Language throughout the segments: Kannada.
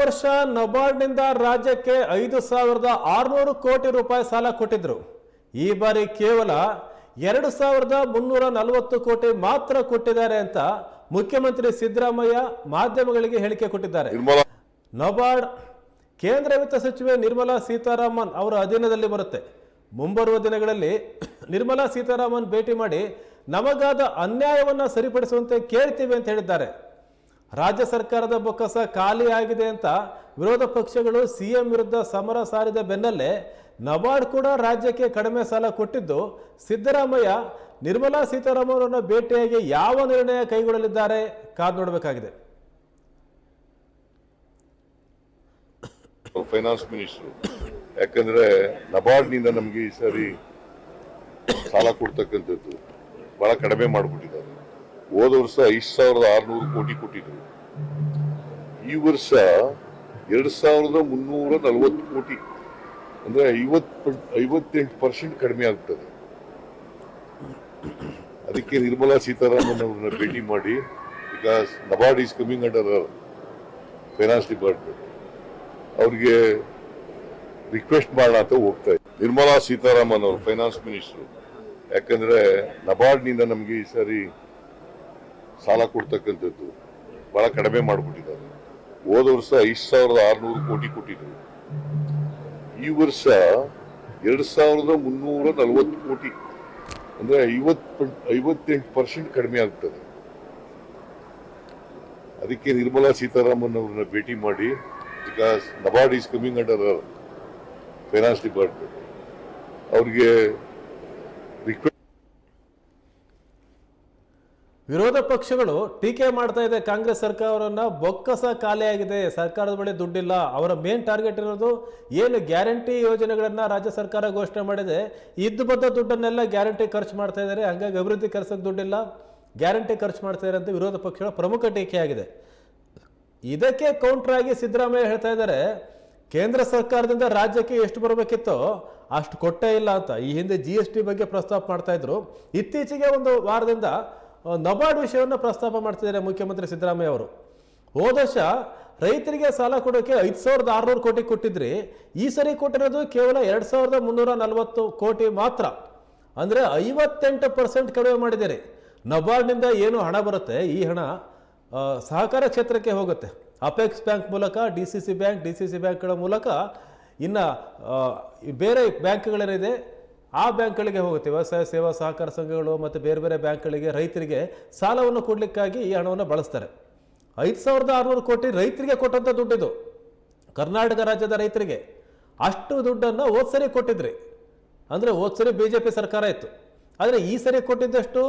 ವರ್ಷ ನಬಾರ್ಡ್ನಿಂದ ರಾಜ್ಯಕ್ಕೆ ಐದು ಸಾವಿರದ ಆರುನೂರು ಕೋಟಿ ರೂಪಾಯಿ ಸಾಲ ಕೊಟ್ಟಿದ್ರು. ಈ ಬಾರಿ ಕೇವಲ ಎರಡು ಸಾವಿರದ ಮುನ್ನೂರ ನಲವತ್ತು ಕೋಟಿ ಮಾತ್ರ ಕೊಟ್ಟಿದ್ದಾರೆ ಅಂತ ಮುಖ್ಯಮಂತ್ರಿ ಸಿದ್ದರಾಮಯ್ಯ ಮಾಧ್ಯಮಗಳಿಗೆ ಹೇಳಿಕೆ ಕೊಟ್ಟಿದ್ದಾರೆ. ನಬಾರ್ಡ್ ಕೇಂದ್ರ ವಿತ್ತ ಸಚಿವೆ ನಿರ್ಮಲಾ ಸೀತಾರಾಮನ್ ಅವರ ಅಧೀನದಲ್ಲಿ ಬರುತ್ತೆ. ಮುಂಬರುವ ದಿನಗಳಲ್ಲಿ ನಿರ್ಮಲಾ ಸೀತಾರಾಮನ್ ಭೇಟಿ ಮಾಡಿ ನಮಗಾದ ಅನ್ಯಾಯವನ್ನು ಸರಿಪಡಿಸುವಂತೆ ಕೇಳ್ತೀವಿ ಅಂತ ಹೇಳಿದ್ದಾರೆ. ರಾಜ್ಯ ಸರ್ಕಾರದ ಬೊಕ್ಕಸ ಖಾಲಿ ಆಗಿದೆ ಅಂತ ವಿರೋಧ ಪಕ್ಷಗಳು ಸಿಎಂ ವಿರುದ್ಧ ಸಮರ ಸಾರಿದ ಬೆನ್ನಲ್ಲೇ ನಬಾರ್ಡ್ ಕೂಡ ರಾಜ್ಯಕ್ಕೆ ಕಡಿಮೆ ಸಾಲ ಕೊಟ್ಟಿದ್ದು ಸಿದ್ದರಾಮಯ್ಯ, ನಿರ್ಮಲಾ ಸೀತಾರಾಮನ್ ಭೇಟಿಯಾಗಿ ಯಾವ ನಿರ್ಣಯ ಕೈಗೊಳ್ಳಲಿದ್ದಾರೆ ಕಾದು ನೋಡಬೇಕಾಗಿದೆ. ಫೈನಾನ್ಸ್ ಮಿನಿಸ್ಟರ್ ಯಾಕಂದ್ರೆ ನಬಾರ್ಡ್ನಿಂದ ನಮಗೆ ಈ ಸಾರಿ ಸಾಲ ಕೊಡ್ತಕ್ಕಂಥದ್ದು ಬಹಳ ಕಡಿಮೆ ಮಾಡಿಬಿಟ್ಟಿದ್ದಾರೆ. ಹೋದ ವರ್ಷ ಐದು ಸಾವಿರದ ಆರ್ನೂರು ಕೋಟಿ ಕೊಟ್ಟಿದ್ರು. ಈ ವರ್ಷ ಎರಡ್ ಸಾವಿರದ ಮುನ್ನೂರ ನಲವತ್ತು ಕೋಟಿ. ಅಂದ್ರೆ ಐವತ್ ಐವತ್ತೆಂಟು ಪರ್ಸೆಂಟ್ ಕಡಿಮೆ ಆಗ್ತದೆ. ಅದಕ್ಕೆ ನಿರ್ಮಲಾ ಸೀತಾರಾಮನ್ ಅವ್ರನ್ನ ಭೇಟಿ ಮಾಡಿ because NABARD is coming under finance department ಅವ್ರಿಗೆ ರಿಕ್ವೆಸ್ಟ್ ಮಾಡೋಣ ಅಂತ ಹೋಗ್ತಾ ಇದ್ದೆ ನಿರ್ಮಲಾ ಸೀತಾರಾಮನ್ ಅವರು ಫೈನಾನ್ಸ್ ಮಿನಿಸ್ಟರ್ ಯಾಕಂದ್ರೆ ನಬಾರ್ಡ್ನಿಂದ ನಮಗೆ ಈ ಸಾರಿ ಸಾಲ ಕೊಡ್ತಕ್ಕಂಥದ್ದು ಬಹಳ ಕಡಿಮೆ ಮಾಡಿಬಿಟ್ಟಿದ್ದಾರೆ. ಹೋದ ವರ್ಷ ಐದು ಸಾವಿರದ ಆರ್ನೂರು ಕೋಟಿ ಕೊಟ್ಟಿದ್ರು. ಈ ವರ್ಷ ಎರಡ್ ಸಾವಿರದ ಮುನ್ನೂರ ನಲವತ್ತು ಕೋಟಿ. ಅಂದ್ರೆ ಐವತ್ ಐವತ್ತೆಂಟು ಪರ್ಸೆಂಟ್ ಕಡಿಮೆ ಆಗ್ತದೆ. ಅದಕ್ಕೆ ನಿರ್ಮಲಾ ಸೀತಾರಾಮನ್ ಅವ್ರನ್ನ ಭೇಟಿ ಮಾಡಿ because NABARD is coming under finance department ಅವ್ರಿಗೆ ರಿಕ್ವೆಸ್ಟ್ ವಿರೋಧ ಪಕ್ಷಗಳು ಟೀಕೆ ಮಾಡ್ತಾ ಇದೆ ಕಾಂಗ್ರೆಸ್ ಸರ್ಕಾರವನ್ನ. ಬೊಕ್ಕಸ ಖಾಲಿಯಾಗಿದೆ ಸರ್ಕಾರದ ಬಳಿ ದುಡ್ಡಿಲ್ಲ. ಅವರ ಮೇನ್ ಟಾರ್ಗೆಟ್ ಇರೋದು ಏನು ಗ್ಯಾರಂಟಿ ಯೋಜನೆಗಳನ್ನ ರಾಜ್ಯ ಸರ್ಕಾರ ಘೋಷಣೆ ಮಾಡಿದೆ. ಇದ್ದು ಬದ್ದ ದುಡ್ಡನ್ನೆಲ್ಲ ಗ್ಯಾರಂಟಿ ಖರ್ಚು ಮಾಡ್ತಾ ಇದ್ದಾರೆ ಹಂಗಾಗಿ ಅಭಿವೃದ್ಧಿ ಕೆಲಸಕ್ಕೆ ದುಡ್ಡಿಲ್ಲ. ಗ್ಯಾರಂಟಿ ಖರ್ಚು ಮಾಡ್ತಾ ಅಂತ ವಿರೋಧ ಪಕ್ಷಗಳ ಪ್ರಮುಖ ಟೀಕೆಯಾಗಿದೆ ಇದಕ್ಕೆ ಕೌಂಟರ್ ಆಗಿ ಸಿದ್ದರಾಮಯ್ಯ ಹೇಳ್ತಾ ಇದ್ದಾರೆ ಕೇಂದ್ರ ಸರ್ಕಾರದಿಂದ ರಾಜ್ಯಕ್ಕೆ ಎಷ್ಟು ಬರಬೇಕಿತ್ತೋ ಅಷ್ಟು ಕೊಟ್ಟೇ ಇಲ್ಲ ಅಂತ. ಈ ಹಿಂದೆ ಜಿ ಬಗ್ಗೆ ಪ್ರಸ್ತಾಪ ಮಾಡ್ತಾ ಇದ್ರು. ಇತ್ತೀಚೆಗೆ ಒಂದು ವಾರದಿಂದ ನಬಾರ್ಡ್ ವಿಷಯವನ್ನು ಪ್ರಸ್ತಾಪ ಮಾಡ್ತಿದ್ದಾರೆ ಮುಖ್ಯಮಂತ್ರಿ ಸಿದ್ದರಾಮಯ್ಯ ಅವರು. ಹೋದ ವರ್ಷ ರೈತರಿಗೆ ಸಾಲ ಕೊಡೋಕೆ ಐದು ಸಾವಿರದ ಆರುನೂರು ಕೋಟಿ ಕೊಟ್ಟಿದ್ರಿ. ಈ ಸರಿ ಕೊಟ್ಟಿರೋದು ಕೇವಲ ಎರಡು ಸಾವಿರದ ಮುನ್ನೂರ ನಲವತ್ತು ಕೋಟಿ ಮಾತ್ರ. ಅಂದರೆ ಐವತ್ತೆಂಟು ಪರ್ಸೆಂಟ್ ಕಡಿಮೆ ಮಾಡಿದ್ದೀರಿ. ನಬಾರ್ಡ್ನಿಂದ ಏನು ಹಣ ಬರುತ್ತೆ? ಈ ಹಣ ಸಹಕಾರ ಕ್ಷೇತ್ರಕ್ಕೆ ಹೋಗುತ್ತೆ. ಅಪೆಕ್ಸ್ ಬ್ಯಾಂಕ್ ಮೂಲಕ, D C C bank, D C C ಬ್ಯಾಂಕ್ಗಳ ಮೂಲಕ ಇನ್ನು ಬೇರೆ ಬ್ಯಾಂಕ್ಗಳೇನಿದೆ ಆ ಬ್ಯಾಂಕ್ಗಳಿಗೆ ಹೋಗುತ್ತೆ. ವ್ಯವಸಾಯ, ಸೇವಾ, ಸಹಕಾರ ಸಂಘಗಳು ಮತ್ತು ಬೇರೆ ಬೇರೆ ಬ್ಯಾಂಕ್ಗಳಿಗೆ ರೈತರಿಗೆ ಸಾಲವನ್ನು ಕೊಡಲಿಕ್ಕಾಗಿ ಈ ಹಣವನ್ನು ಬಳಸ್ತಾರೆ. ಐದು ಸಾವಿರದ ಆರುನೂರು ಕೋಟಿ ರೈತರಿಗೆ ಕೊಟ್ಟಂಥ ದುಡ್ಡಿದು. ಕರ್ನಾಟಕ ರಾಜ್ಯದ ರೈತರಿಗೆ ಅಷ್ಟು ದುಡ್ಡನ್ನು ಹೋದ್ ಸರಿ ಕೊಟ್ಟಿದ್ರಿ. ಅಂದರೆ ಹೋದ್ ಸರಿ ಬಿ ಜೆ ಪಿ ಸರ್ಕಾರ ಇತ್ತು. ಆದರೆ ಈ ಸರಿ ಕೊಟ್ಟಿದ್ದಷ್ಟು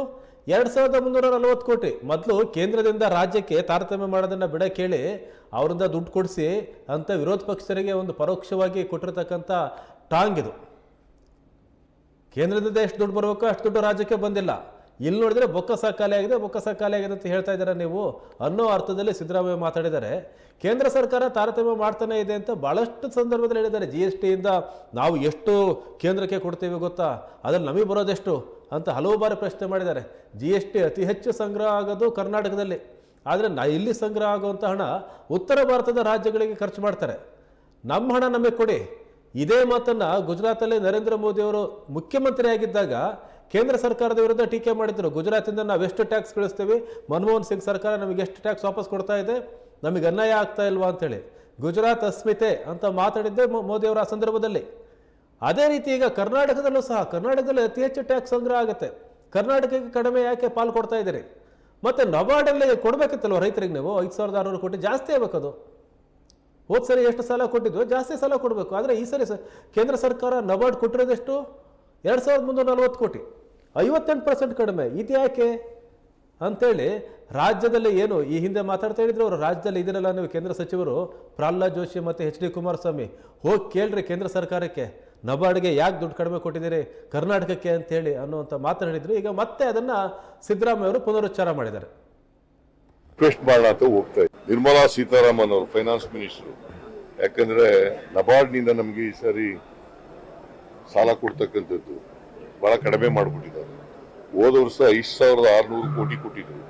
ಎರಡು ಸಾವಿರದ ಮುನ್ನೂರ ನಲವತ್ತು ಕೋಟಿ. ಮೊದಲು ಕೇಂದ್ರದಿಂದ ರಾಜ್ಯಕ್ಕೆ ತಾರತಮ್ಯ ಮಾಡೋದನ್ನು ಬಿಡ ಕೇಳಿ ಅವರಿಂದ ದುಡ್ಡು ಕೊಡಿಸಿ ಅಂತ ವಿರೋಧ ಪಕ್ಷರಿಗೆ ಒಂದು ಪರೋಕ್ಷವಾಗಿ ಕೊಟ್ಟಿರ್ತಕ್ಕಂಥ ಟಾಂಗ್ ಇದು. ಕೇಂದ್ರದಿಂದ ಎಷ್ಟು ದುಡ್ಡು ಬರಬೇಕು ಅಷ್ಟು ದುಡ್ಡು ರಾಜ್ಯಕ್ಕೆ ಬಂದಿಲ್ಲ. ಇಲ್ಲಿ ನೋಡಿದ್ರೆ ಬೊಕ್ಕಸ ಖಾಲಿ ಆಗಿದೆ, ಬೊಕ್ಕಸ ಖಾಲಿ ಆಗಿದೆ ಅಂತ ಹೇಳ್ತಾ ಇದ್ದಾರೆ ನೀವು ಅನ್ನೋ ಅರ್ಥದಲ್ಲಿ ಸಿದ್ದರಾಮಯ್ಯ ಮಾತಾಡಿದ್ದಾರೆ. ಕೇಂದ್ರ ಸರ್ಕಾರ ತಾರತಮ್ಯ ಮಾಡ್ತಾನೆ ಇದೆ ಅಂತ ಬಹಳಷ್ಟು ಸಂದರ್ಭದಲ್ಲಿ ಹೇಳಿದ್ದಾರೆ. ಜಿ ಎಸ್ ಟಿಯಿಂದ ನಾವು ಎಷ್ಟು ಕೇಂದ್ರಕ್ಕೆ ಕೊಡ್ತೀವಿ ಗೊತ್ತಾ? ಅದ್ರಲ್ಲಿ ನಮಗೆ ಬರೋದೆಷ್ಟು ಅಂತ ಹಲವು ಬಾರಿ ಪ್ರಶ್ನೆ ಮಾಡಿದ್ದಾರೆ. ಜಿ ಎಸ್ ಟಿ ಅತಿ ಹೆಚ್ಚು ಸಂಗ್ರಹ ಆಗೋದು ಕರ್ನಾಟಕದಲ್ಲಿ. ಆದರೆ ನಾ ಇಲ್ಲಿ ಸಂಗ್ರಹ ಆಗುವಂಥ ಹಣ ಉತ್ತರ ಭಾರತದ ರಾಜ್ಯಗಳಿಗೆ ಖರ್ಚು ಮಾಡ್ತಾರೆ. ನಮ್ಮ ಹಣ ನಮಗೆ ಕೊಡಿ. ಇದೇ ಮಾತನ್ನ ಗುಜರಾತಲ್ಲಿ ನರೇಂದ್ರ ಮೋದಿ ಅವರು ಮುಖ್ಯಮಂತ್ರಿ ಆಗಿದ್ದಾಗ ಕೇಂದ್ರ ಸರ್ಕಾರದ ವಿರುದ್ಧ ಟೀಕೆ ಮಾಡಿದ್ರು. ಗುಜರಾತಿಂದ ನಾವು ಎಷ್ಟು ಟ್ಯಾಕ್ಸ್ ಕಳಿಸ್ತೀವಿ? ಮನಮೋಹನ್ ಸಿಂಗ್ ಸರ್ಕಾರ ನಮಗೆ ಎಷ್ಟು ಟ್ಯಾಕ್ಸ್ ವಾಪಸ್ ಕೊಡ್ತಾ ಇದೆ? ನಮಗೆ ಅನ್ಯಾಯ ಆಗ್ತಾ ಇಲ್ವಾ ಅಂತೇಳಿ. ಗುಜರಾತ್ ಅಸ್ಮಿತೆ ಅಂತ ಮಾತಾಡಿದ್ದೆ ಮೋ- ಮೋದಿ ಅವರ ಆ ಸಂದರ್ಭದಲ್ಲಿ. ಅದೇ ರೀತಿ ಈಗ ಕರ್ನಾಟಕದಲ್ಲೂ ಸಹ, ಕರ್ನಾಟಕದಲ್ಲಿ ಅತಿ ಹೆಚ್ಚು ಟ್ಯಾಕ್ಸ್ ಸಂಗ್ರಹ ಆಗುತ್ತೆ. ಕರ್ನಾಟಕಕ್ಕೆ ಕಡಿಮೆ ಯಾಕೆ ಪಾಲು ಕೊಡ್ತಾ ಇದ್ದೀರಿ? ಮತ್ತು ನಬಾರ್ಡಲ್ಲಿ ಕೊಡಬೇಕಿತ್ತಲ್ವ ರೈತರಿಗೆ ನೀವು? ಐದು ಸಾವಿರದ ಆರುನೂರು ಕೋಟಿ ಜಾಸ್ತಿ ಆಗ್ಬೇಕದು. ಹೋದ್ ಸರಿ ಎಷ್ಟು ಸಾಲ ಕೊಟ್ಟಿದ್ವು, ಜಾಸ್ತಿ ಸಾಲ ಕೊಡಬೇಕು. ಆದರೆ ಈ ಸರಿ ಕೇಂದ್ರ ಸರ್ಕಾರ ನಬಾರ್ಡ್ ಕೊಟ್ಟಿರೋದೆಷ್ಟು ಎರಡು ಸಾವಿರದ ಮುನ್ನೂರ ನಲವತ್ತು ಕೋಟಿ. ಐವತ್ತೆಂಟು ಪರ್ಸೆಂಟ್ ಕಡಿಮೆ. ಇದು ಯಾಕೆ? ಅಂಥೇಳಿ ರಾಜ್ಯದಲ್ಲಿ ಏನು, ಈ ಹಿಂದೆ ಮಾತಾಡ್ತಾ ಹೇಳಿದ್ರು ಅವರು, ರಾಜ್ಯದಲ್ಲಿ ಇದನ್ನೆಲ್ಲ ನೀವು ಕೇಂದ್ರ ಸಚಿವರು, ಪ್ರಹ್ಲಾದ್ ಜೋಶಿ ಮತ್ತು ಎಚ್ ಡಿ ಕುಮಾರಸ್ವಾಮಿ. ಹೋಗಿ ಕೇಳ್ರಿ ಕೇಂದ್ರ ಸರ್ಕಾರಕ್ಕೆ. ನಬಾರ್ಡ್ಗೆ ಯಾಕೆ ದುಡ್ಡು ಕಡಿಮೆ ಕೊಟ್ಟಿದ್ದೀರಿ? ಕರ್ನಾಟಕಕ್ಕೆ ಅಂತೇಳಿ ಅನ್ನುವಂಥ ಮಾತನಾಡಿದ್ರು ಈಗ ಮತ್ತೆ ಅದನ್ನು ಸಿದ್ದರಾಮಯ್ಯ ಅವರು ಪುನರುಚ್ಚಾರ ಮಾಡಿದ್ದಾರೆ. ರಿಕ್ವೆಸ್ಟ್ ಮಾಡೋಣ ಅಂತ ಹೋಗ್ತಾ ಇದ್ದೀವಿ ನಿರ್ಮಲಾ ಸೀತಾರಾಮನ್ ಅವರು ಫೈನಾನ್ಸ್ ಮಿನಿಸ್ಟರ್ ಯಾಕಂದ್ರೆ ನಬಾರ್ಡ್ನಿಂದ ನಮಗೆ ಈ ಸಾರಿ ಸಾಲ ಕೊಡ್ತಕ್ಕಂಥದ್ದು ಬಹಳ ಕಡಿಮೆ ಮಾಡಿಬಿಟ್ಟಿದ್ದಾರೆ. ಹೋದ ವರ್ಷ ಐದು ಸಾವಿರದ ಆರ್ನೂರು ಕೋಟಿ ಕೊಟ್ಟಿದ್ರು.